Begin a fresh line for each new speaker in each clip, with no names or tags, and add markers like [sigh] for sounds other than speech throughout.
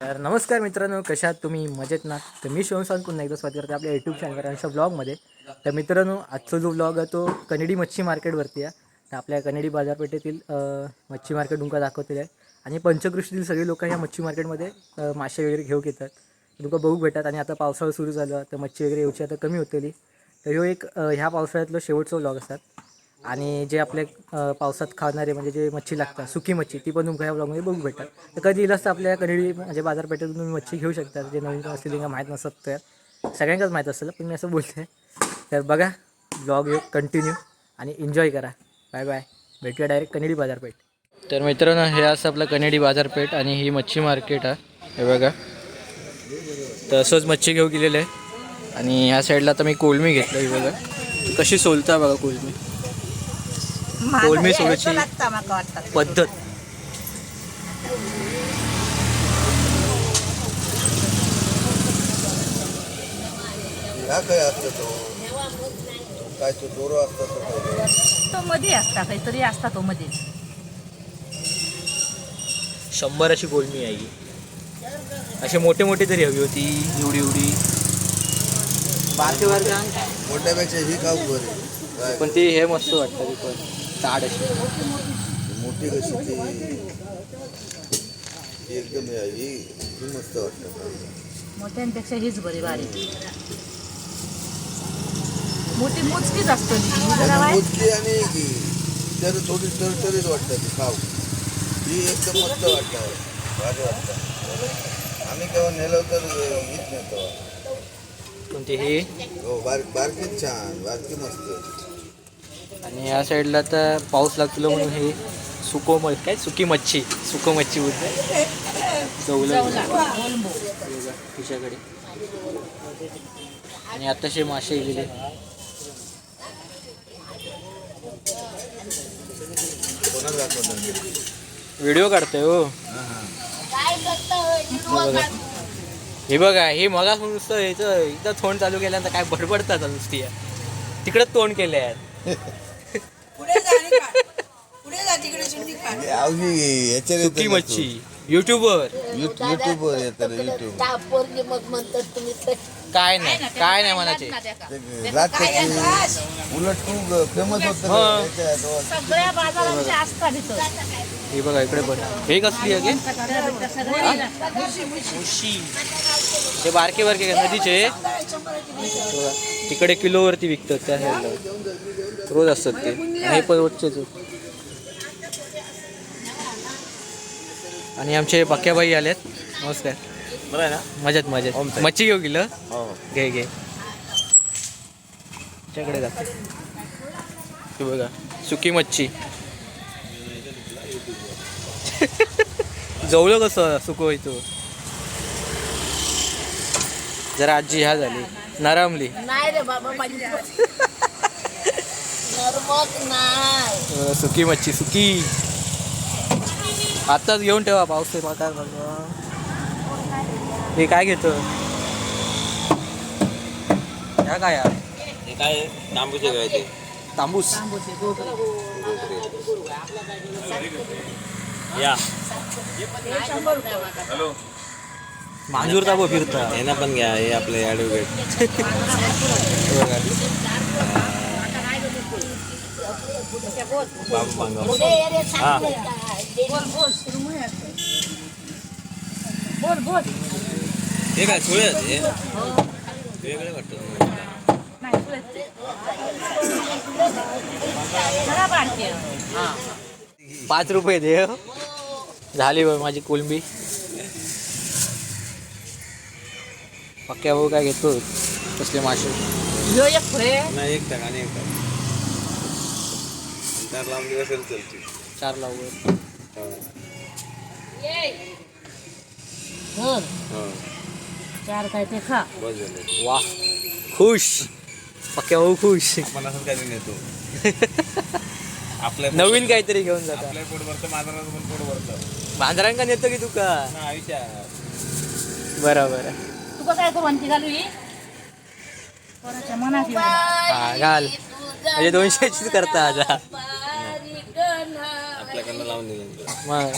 तर नमस्कार मित्रांनो कशात तुम्ही? मजेत ना? तर मी शिवम पुन्हा एकदा स्वागत करते आपल्या यूट्यूब चॅनलवर आणि ब्लॉगमध्ये तर मित्रांनो आजचा जो ब्लॉग आहे तो कनेडी मच्छी मार्केटवरती आहे. तर आपल्या कनेडी बाजारपेठेतील मच्छी मार्केट तुमका दाखवलेलं आहे. आणि पंचकृषीतील सगळे लोक ह्या मच्छी मार्केटमध्ये मासे वगैरे घेऊक येतात. तुमका बघू भेटतात आणि आता पावसाळा सुरू झाला तर मच्छी वगैरे येऊची आता कमी होतली. तर ह्यो एक ह्या पावसाळ्यातलं शेवटचं ब्लॉग असतात. आणि जे आपले पावसात खाणारे म्हणजे जे मच्छी लागतात सुकी मच्छी ती पण तुमका ह्या ब्लॉगमध्ये बघू भेटतात. तर कधी येईल असतं आपल्या कनेडी म्हणजे बाजारपेठेतून तुम्ही मच्छी घेऊ शकता. जे नवीन असतील त्यांना माहीत नसत तर. सगळ्यांकाच माहीत असेल पण मी असं बोलते तर बघा ब्लॉग कंटिन्यू आणि एन्जॉय करा. बाय बाय भेटूया डायरेक्ट कनेडी बाजारपेठ. तर मित्रांनो हे असं आपलं कनेडी बाजारपेठ आणि ही मच्छी मार्केट आहे. हे बघा. तर असंच मच्छी घेऊ गेलेलं आहे. आणि ह्या साईडला आता मी कोलमी घेतलं ही बघा. कशी सोलता बघा कोलमी. कोलमी
वाटतं
पद्धत
ह्या काय असतं तो काय तो दोरो असतो तो काय?
तो मध्ये असता काहीतरी असता तो मध्ये
शंभर अशी कोलमी आहे. असे मोठे मोठे तरी हवी होती एवढी एवढी.
मोठ्यापेक्षा ही खाऊ बरे काय
पण ती हे मस्त वाटतं पण ताड अशी
मोठी कशी ती ही एकदम हे मस्त वाटतं.
मोठ्यांपेक्षा हीच बरी बारीक मोठी मोजकीच असतो ती. जरा
आणि
वाय-
मोजकी आणि ही जर थोडी तरतरीत वाटतं ती खाऊ. ही एकदम मस्त वाटतं. भारी वाटतं. आम्ही केव्हा नेलो तर हीच नेतो.
पण ती हे?
हो बार बारकीच छान बारकी मस्त.
आणि या साईडला तर पाऊस लागतो म्हणून हे सुको मच काय? सुकी मच्छी. सुको मच्छी बोलते चवलं. तिच्याकडे. आणि आताशे मासे गेले. व्हिडिओ काढतोय हो. बघा. हे बघा हे मगा नुसतं याचं इथं तोंड चालू केल्यानंतर काय बडबडतात नुसती तिकडं तोंड केले आहेत सुकी मच्छी. युट्यूबर
युट्यूबवर येतात युट्यूब
मग म्हणतात तुम्ही तर.
काय नाही काय नाही म्हणायचे.
उलट तू फेमस होत
हा.
सगळ्या असतात इथं
हे बघा इकडे पण हे कसली आहे
त्या सगळ्या
मुशी ते बारके बारके का नदीचे? तिकडे किलोवरती विकतात त्या साईडला रोज असतात ते. आणि हे पण रोजचेच. आणि आमचे पक्क्याबाई आलेत. नमस्कार.
बरं आहे ना?
मजेत मजेत. मच्छी घेऊ गेलं
हो.
घे घे. त्याकडे जाते बघा. सुकी मच्छी. [laughs] जवळ कसं सुको इथं जरा आजी ह्या झाली. नरमली
नाही रे बाबा
अं, सुकी मच्छी सुकी. आत्ताच घेऊन ठेवा पाऊस आहे काय करणार हे काय घेतो? ह्या काय यार?
हे काय तांबूचे काय ते?
तांबूस.
या.
मांजूर ताबो फिरता.
यांना पण घ्या हे आपले ॲडव्होकेट [laughs] बाबू
सांगितलं काय
हे. सुळे हे? वेगळे वाटतं.
पाच रुपये दे हो. झाली बघ माझी कोलंबी. पक्क्या भाऊ काय घेतो कसले मासे?
नाही एक टाक आणि एक टाक. चार लांब दिवस चलते.
चार लावू
धर. चार काय ते खा.
बस झाले.
वा. खुश. पक्क्या भाऊ खुश.
आपण असंच काही नेतो. [laughs] आपल्या
नवीन काहीतरी घेऊन जातात
आपल्या पोट भरतं माझं पण पोट भरतं
मांजरांका नेतो की तुका
ना आयुष्यात.
बरोबर.
तुका काय करू आणखी घालू ही? कोणाच्या मनात येऊ.
हा घाल. म्हणजे दोनशेचीच करता आता.
आपल्याकडनं लावून दिलं
मग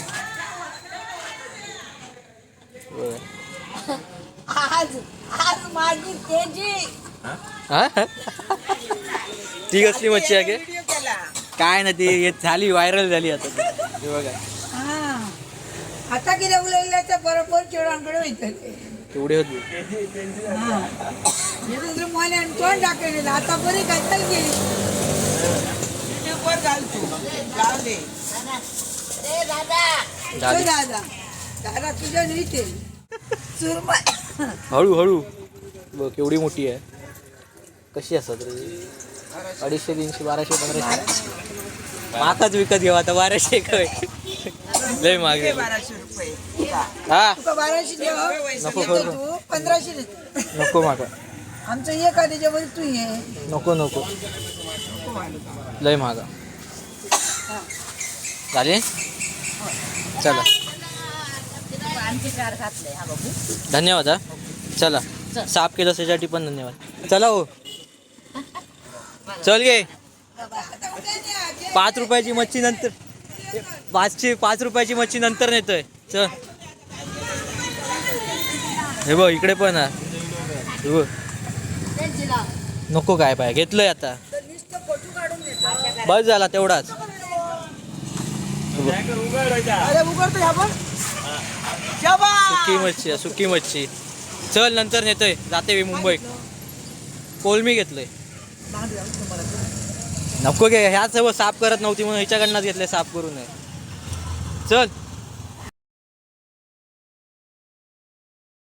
बघा.
आज आज माझी तेजी.
हा? ती कसली मच्छी आहे की काय ना ती हे झाली व्हायरल झाली आता ती. हे बघा.
आता कितें उलयलें तें बरोबर चेडांकडे वयतले
तेवढे होते.
दुसरें मोल्यान तोंड आता बरी घातल गेली घाल तू.
दादा.
दादा. तुझ्या
हळू हळू. बघ केवढी मोठी आहे. कशी असतात रे? अडीचशे तीनशे बाराशे पंधराशे. माकाच विकत घेऊ आता बाराशे काय लय मागे
बाराशे रुपये.
हा?
तुका बाराशे देव
नको करू.
पंधराशे
नको माका
आमचं एक आधीच्या वर तू ये.
नको नको. लय महागा झाले? चला. धन्यवाद हा. चला. साफ केलं त्याच्यासाठी पण धन्यवाद. चला हो. चल गे. पाच रुपयाची मच्छी नंतर पाचशे पाच रुपयाची मच्छी नंतर नेतोय. चल. हे बघ इकडे पण हे बघ. नको काय पाय घेतलंय आता. बस झाला तेवढाच.
अरे
सुकी मच्छी सुकी मच्छी. चल नंतर नेतोय. जाते मी मुंबई. कोलमी घेतलंय. नको घे ह्या सर्व साफ करत नव्हती म्हणून ह्याच्याकडनंच घेतलंय साफ करू नये चल.